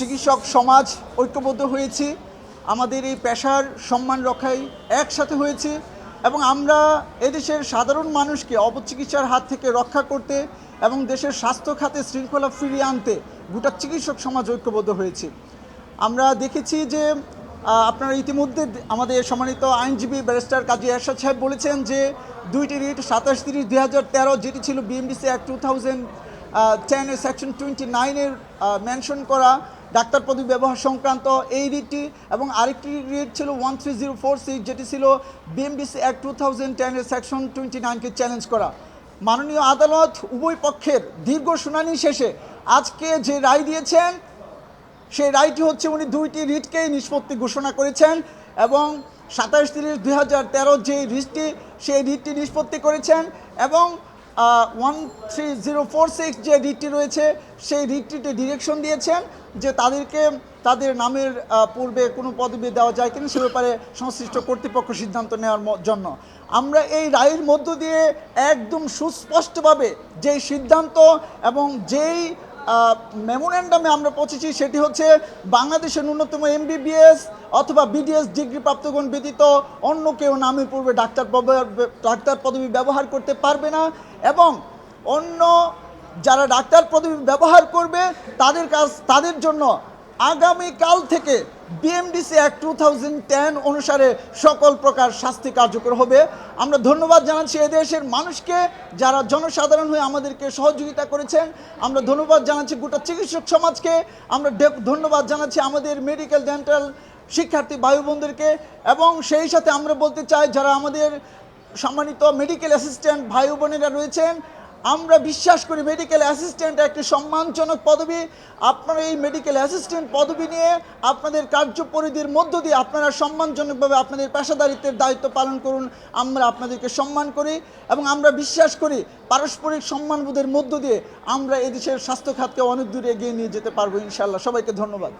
চিকিৎসক সমাজ ঐক্যবদ্ধ হয়েছি, আমাদের এই পেশার সম্মান রক্ষায় একসাথে হয়েছি এবং আমরা এদেশের সাধারণ মানুষকে অপচিকিৎসার হাত থেকে রক্ষা করতে এবং দেশের স্বাস্থ্য খাতে শৃঙ্খলা ফিরিয়ে আনতে গোটা চিকিৎসক সমাজ ঐক্যবদ্ধ হয়েছে। আমরা দেখেছি যে আপনারা ইতিমধ্যে আমাদের সম্মানিত আইনজীবী ব্যারিস্টার কাজী এরশাদ সাহেব বলেছেন যে, দুইটি রিট সাতাশ তিরিশ দুই হাজার তেরো যেটি ছিল বিএমডিসি অ্যাক্ট টু থাউজেন্ড টেনের সেকশন টোয়েন্টি নাইনের মেনশন করা ডাক্তার পদবি ব্যবহার সংক্রান্ত এই রিটটি এবং আরেকটি রিট ছিল one three zero four six যেটি ছিল বিএমডিসি অ্যাক্ট টু থাউজেন্ড টেনের সেকশন টোয়েন্টি নাইনকে চ্যালেঞ্জ করা। মাননীয় আদালত উভয় পক্ষের দীর্ঘ শুনানি শেষে আজকে যে রায় দিয়েছেন, সেই রায়টি হচ্ছে উনি দুইটি রিটকেই নিষ্পত্তি ঘোষণা করেছেন এবং সাতাশ তিরিশ দুই হাজার তেরো যে রিটটি, সেই রিটটি নিষ্পত্তি করেছেন এবং one three zero four six যে রিটটি রয়েছে, সেই রিটটিতে ডিরেকশন দিয়েছেন যে তাদেরকে, তাদের নামের পূর্বে কোনো পদবি দেওয়া যায় কিনা সে ব্যাপারে সংশ্লিষ্ট কর্তৃপক্ষ সিদ্ধান্ত নেওয়ার জন্য। আমরা এই রায়ের মধ্য দিয়ে একদম সুস্পষ্টভাবে যেই সিদ্ধান্ত এবং যেই মেমোরেন্ডামে আমরা পৌঁছেছি, সেটি হচ্ছে বাংলাদেশের ন্যূনতম এমবিবিএস অথবা বিডিএস ডিগ্রি প্রাপ্তগণ ব্যতীত অন্য কেউ নামে পূর্বে ডাক্তার ডাক্তার পদবি ব্যবহার করতে পারবে না এবং অন্য যারা ডাক্তার পদবি ব্যবহার করবে, তাদের কাজ তাদের জন্য আগামীকাল থেকে BMDC act two thousand ten অনুসারে সকল প্রকার শাস্তি কার্যকর হবে। আমরা ধন্যবাদ জানাচ্ছি এদেশের মানুষকে যারা জনসাধারণ হয়ে আমাদেরকে সহযোগিতা করেছেন। আমরা ধন্যবাদ জানাচ্ছি গোটা চিকিৎসক সমাজকে। আমরা ধন্যবাদ জানাচ্ছি আমাদের মেডিকেল ডেন্টাল শিক্ষার্থী ভাই বোনদেরকে এবং সেই সাথে আমরা বলতে চাই, যারা আমাদের সম্মানিত মেডিকেল অ্যাসিস্ট্যান্ট ভাই বোনেরা রয়েছেন আমরা বিশ্বাস করি মেডিকেল অ্যাসিস্ট্যান্ট একটি সম্মানজনক পদবি। আপনারা এই মেডিকেল অ্যাসিস্ট্যান্ট পদবি নিয়ে আপনাদের কার্যপরিধির মধ্য দিয়ে আপনারা সম্মানজনকভাবে আপনাদের পেশাদারিত্বের দায়িত্ব পালন করুন, আমরা আপনাদেরকে সম্মান করি এবং আমরা বিশ্বাস করি পারস্পরিক সম্মানবোধের মধ্য দিয়ে আমরা এদেশের স্বাস্থ্য খাতকে অনেক দূরে এগিয়ে নিয়ে যেতে পারব ইনশাল্লাহ সবাইকে ধন্যবাদ।